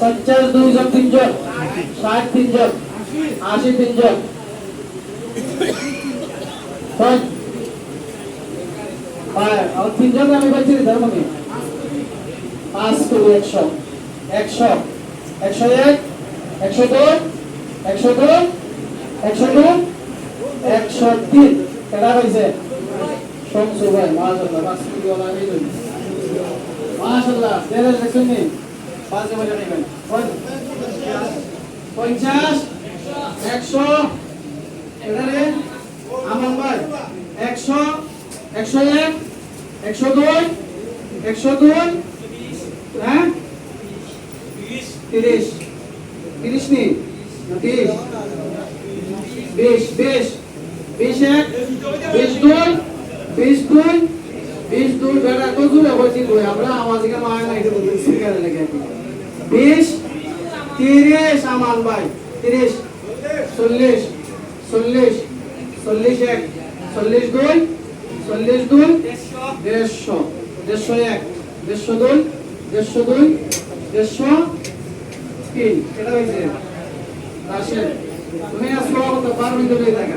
পঞ্চাশ দুইজন তিনজন, ষাট তিনজন, আশি তিনজন। তিনজন আমি তার মানে পাঁচ করি একশো একশো একশো এক, একশো দুই একশো দুই একশো দুই, একশো তিন। কেটা হয়েছে শমসু ভাই মাশাল্লাহ এই মাশাল্লাহ দেড় নেবেন। পঞ্চাশ একশো, এখানে আমার একশো একশো এক, একশো দুই একশো দুই হ্যাঁ? তিরিশ। তিরিশ নি? তিরিশ। বিশ বিশ। বিশ এক, বিশ বিশ দুই বিশ বেটা তো জুড়ে বলছি কই আমরা আমার দিকে মায় না এটা বলছি সিগারে লেগে বিশ, তিরিশ আমার ভাই, তিরিশ, চল্লিশ চল্লিশ চল্লিশ এক, চল্লিশ দুই চল্লিশ দুই, দেড়শো দেড়শো এক, দেড়শো দুই দেড়শো দুই, দেড়শো তিন। এটা হয়েছে। রাশেদ, তুমি কত পারবেন তো থাকা।